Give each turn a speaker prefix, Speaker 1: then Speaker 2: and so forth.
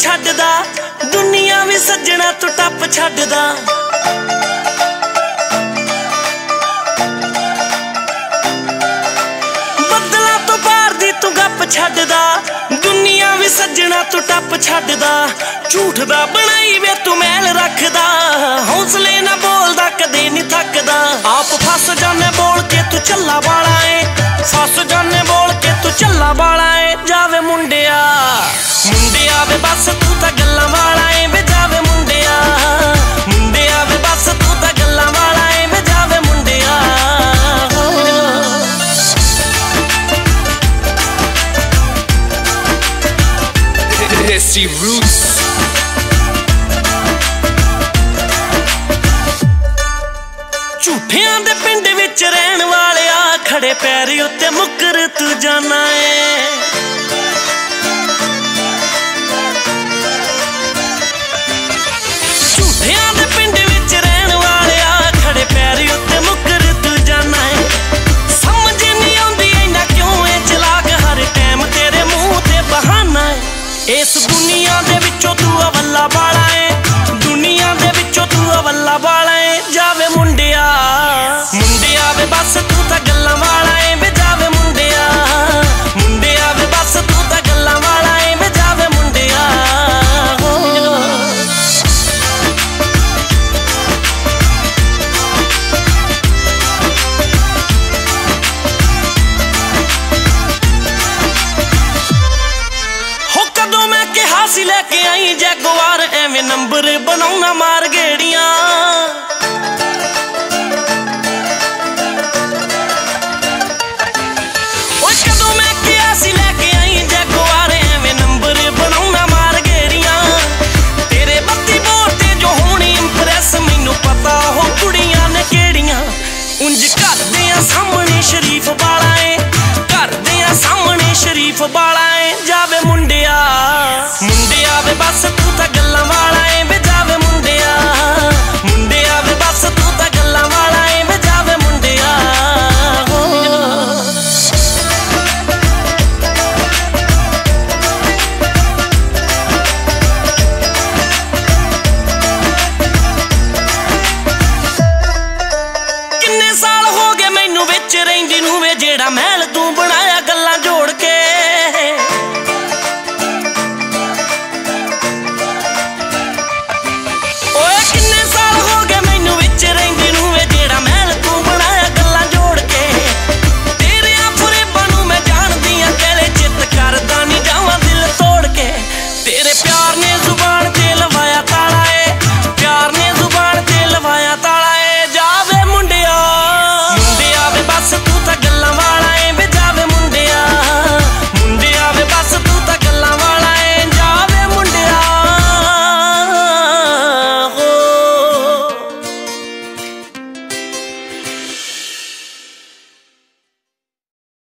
Speaker 1: ਛੱਡਦਾ, ਦੁਨੀਆ ਵੀ ਸੱਜਣਾ ਤੂੰ ਟੱਪ ਛੱਡਦਾ। ਬੱਦਲਾਂ ਤੋਂ ਪਾਰ ਦੀ ਤੂੰ ਗੱਪ ਛੱਡਦਾ, ਦੁਨੀਆ ਵੀ ਸੱਜਣਾ ਤੂੰ ਟੱਪ ਛੱਡਦਾ। ਝੂਠ ਦਾ ਬਣਾਈ ਵੇ ਤੂੰ ਮੈਲ ਰੱਖਦਾ, ਹੌਸਲੇ ਨਾ ਬੋਲਦਾ, ਕਦੇ ਨਹੀਂ ਥੱਕਦਾ। ਆਪ ਫਸ ਜਾਣੇ ਬੋਲ ਕੇ ਤੂੰ ਚੱਲਾ ਵਾਲਾ ਏ, ਫਸ ਜਾਣੇ ਬੋਲ ਕੇ ਤੂੰ ਚੱਲਾ ਵਾਲਾ ਮੁੰਡਿਆ ਵੇ ਬਸ ਤੂੰ ਤਾਂ ਗੱਲਾਂ ਵਾਲਾ ਏ ਵੇ ਜਾਵੇ ਮੁੰਡਿਆ। ਮੁੰਡਿਆ ਵੇ ਬਸ ਤੂੰ ਤਾਂ ਗੱਲਾਂ ਵਾਲਾ ਏ ਵੇ ਜਾਵੇ ਮੁੰਡਿਆ।
Speaker 2: Desi Roots.
Speaker 1: ਝੂਠਿਆਂ ਦੇ ਪਿੰਡ ਵਿੱਚ ਰਹਿਣ ਵਾਲਿਆ ਖੜੇ ਪੈਰ ਉੱਤੇ ਮੁੱਕਰ ਤੂੰ ਜਾਣਾ ਏ। ਇਸ ਦੁਨੀਆ ਦੇ ਵਿੱਚੋਂ ਤੂੰ ਅਵੱਲਾ ਵਾਲਾ ਏ। ਦੁਨੀਆ ਦੇ ਵਿੱਚੋਂ ਤੂੰ ਅਵੱਲਾ ਵਾਲਾ ਏ। ਐਵੇਂ ਨੰਬਰ ਬਣਾਉਣਾ ਮਾਰ ਗੇੜੀਆਂ। ਵਿੱਚ ਰਹਿੰਦੀ ਨੂੰ ਵੇ ਜਿਹੜਾ ਮਹਿਲ ਤੂੰ